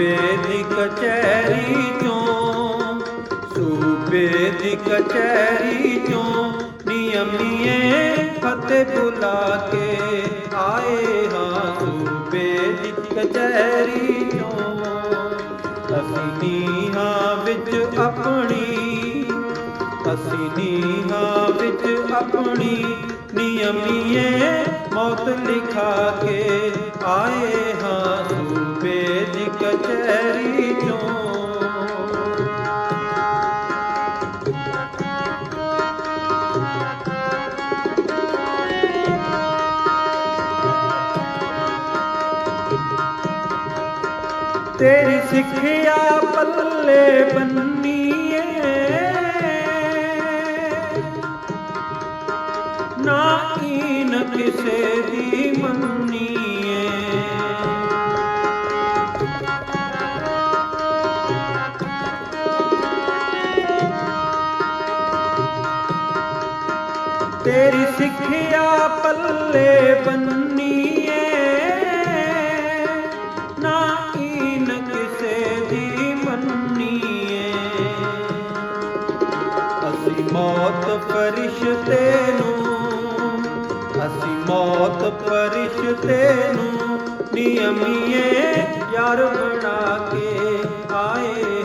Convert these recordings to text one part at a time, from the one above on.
ਸੂਬੇ ਦੀ ਕਚਹਿਰੀ ਚੋਂ, ਸੂਬੇ ਦੀ ਕਚਹਿਰੀ ਚੋਂ ਨਿਯਮੀਏ ਫਤਿਹ ਬੁਲਾ ਕੇ ਆਏ ਹਾਂ। ਸੂਬੇ ਦੀ ਕਚਹਿਰੀ ਚੋਂ ਅਸੀਂ ਨੀਹਾਂ ਵਿੱਚ ਆਪਣੀ, ਅਸੀਂ ਨੀਹਾਂ ਵਿੱਚ ਆਪਣੀ ਨਿਯਮੀਏ ਮੌਤ ਲਿਖਾ ਕੇ ਆਏ ਹਾਂ। ਸੂਬੇ ਕਚਹਿਰੀ ਚੋਂ। ਤੇਰੀ ਸਿੱਖਿਆ ਪੱਲੇ ਬੰਨੀਏ। ਨਾ ਕੀਨ ਕਿਸੇ ਦੀ ਮੰਨੀਏ। ਤੇਰੀ ਸਿੱਖਿਆ ਪੱਲੇ ਬੰਨੀਏ। ਨਾ ਕੀਨ ਕਿਸੇ ਦੀ ਮੰਨੀਏ। ਅਸੀਂ ਮੌਤ ਫਰਿਸ਼ਤੇ ਨੂੰ, ਅਸੀਂ ਮੌਤ ਫਰਿਸ਼ਤੇ ਨੂੰ ਨਿਯਮੀਏ। ਯਾਰ ਬਣਾ ਕੇ ਆਏ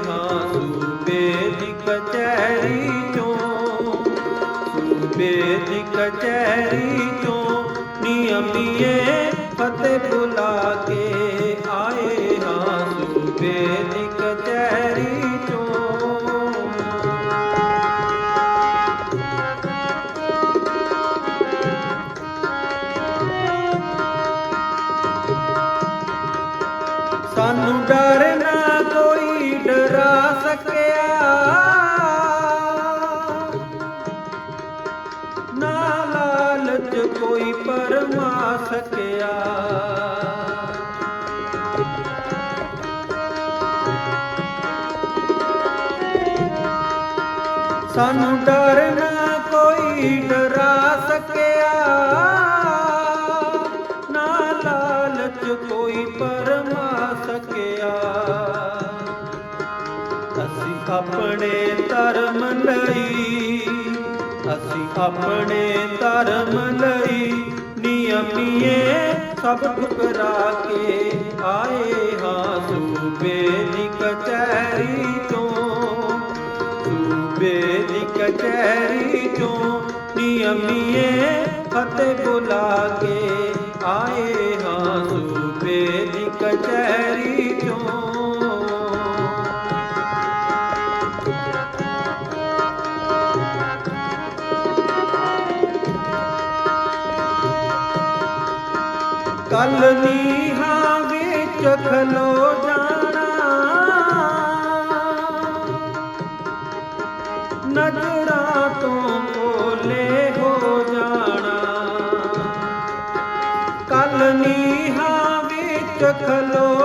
ਸੂਬੇ ਦੀ ਕਚਹਿਰੀ ਚੋਂ ਨਿਯਮੀਏ ਫਤਿਹ ਬੁਲਾ ਕੇ ਆਏ ਹਾਂ ਸੂਬੇ ਦੀ ਕਚਹਿਰੀ ਚੋਂ। ਸਾਨੂੰ ਡਰ ਨਾ ਕੋਈ ਡਰਾ ਸਕਿਆ। ਕੋਈ ਪਰਮਾ ਸਕਿਆ ਸਾਨੂੰ ਡਰ ਨਾ ਕੋਈ ਡਰਾ ਸਕਿਆ। ਨਾ ਲਾਲਚ ਕੋਈ ਪਰਮਾ ਸਕਿਆ ਅਸੀਂ ਆਪਣੇ ਧਰਮ ਅਸੀਂ ਆਪਣੇ ਧਰਮ ਲਈ ਨਿਯਮੀਏ, ਸਭ ਠੁਕਰਾ ਕੇ ਆਏ ਹਾਂ ਸੂਬੇ ਦੀ ਕਚਹਿਰੀ ਤੋਂ ਸੂਬੇ ਦੀ ਕਚਹਿਰੀ ਚੋਂ ਨਿਯਮੀਏ ਫਤਿਹ ਬੁਲਾ ਕੇ ਆਏ ਹਾਂ ਕੱਲ ਨੀਹਾਂ ਵਿੱਚ ਖਲੋ ਜਾਣਾ ਨਜ਼ਰਾਂ ਤੋਂ ਓਲੇ ਹੋ ਜਾਣਾ ਕੱਲ ਨੀਹਾਂ ਵਿੱਚ ਖਲੋ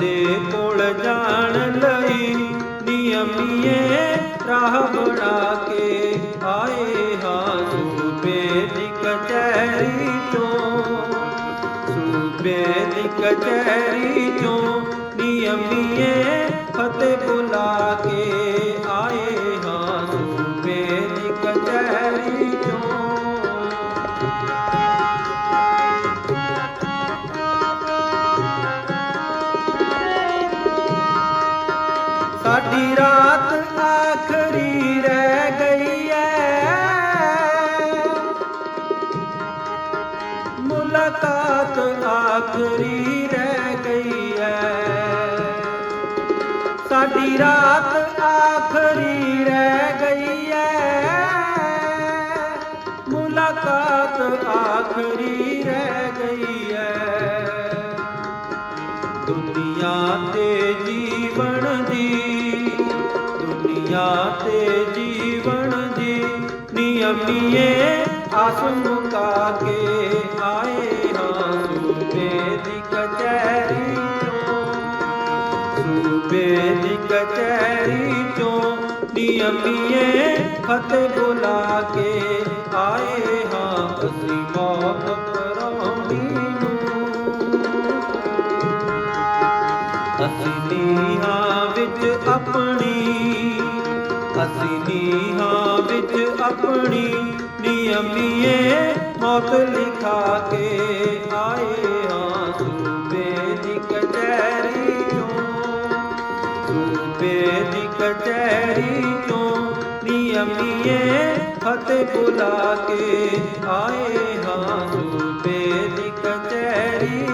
ਦਾਦੇ ਕੋਲ ਜਾਣ ਲਈ ਨਿਯਮੀਏ ਰਾਹ ਬਣਾ ਕੇ ਆਏ ਹਾਂ ਸੂਬੇ ਦੀ ਕਚਹਿਰੀ ਤੋਂ ਸੂਬੇ ਦੀ ਕਚਹਿਰੀ ਤੋਂ ਨਿਯਮੀਏ ਆਖਰੀ ਰਹਿ ਗਈ ਐ। ਸਾਡੀ ਰਾਤ ਆਖਰੀ ਰਹਿ ਗਈ ਐ। ਮੁਲਾਕਾਤ ਆਖਰੀ ਰਹਿ ਗਈ ਐ। ਦੁਨੀਆ ਤੇ ਜੀਵਨ ਦੀ, ਦੁਨੀਆ ਤੇ ਜੀਵਨ ਦੀ ਨਿਯਮੀਏ ਆਸ ਮੁਕਾ ਕੇ ਕਚਹਿਰੀ ਤੋਂ ਸੂਬੇ ਦੀ ਕਚਹਿਰੀ ਚੋਂ ਨਿਯਮੀਏ ਫਤਿਹ ਬੁਲਾ ਕੇ ਆਏ ਹਾਂ, ਅਸੀਂ ਮੌਤ ਪਰਾਉਣੀ ਨੂੰ ਅਸੀਂ ਨੀਹਾਂ ਵਿੱਚ ਆਪਣੀ ਅਸੀਂ ਨੀਹਾਂ ਵਿੱਚ ਆਪਣੀ ਨਿਯਮੀਏ ਮੌਤ ਲਿਖਾ ਕੇ ਆਏ ਨਿਯਮੀਏ ਫਤਿਹ ਬੁਲਾ ਕੇ। ਆਏ ਹਾਂ ਸੂਬੇ ਦੀ ਕਚਹਿਰੀ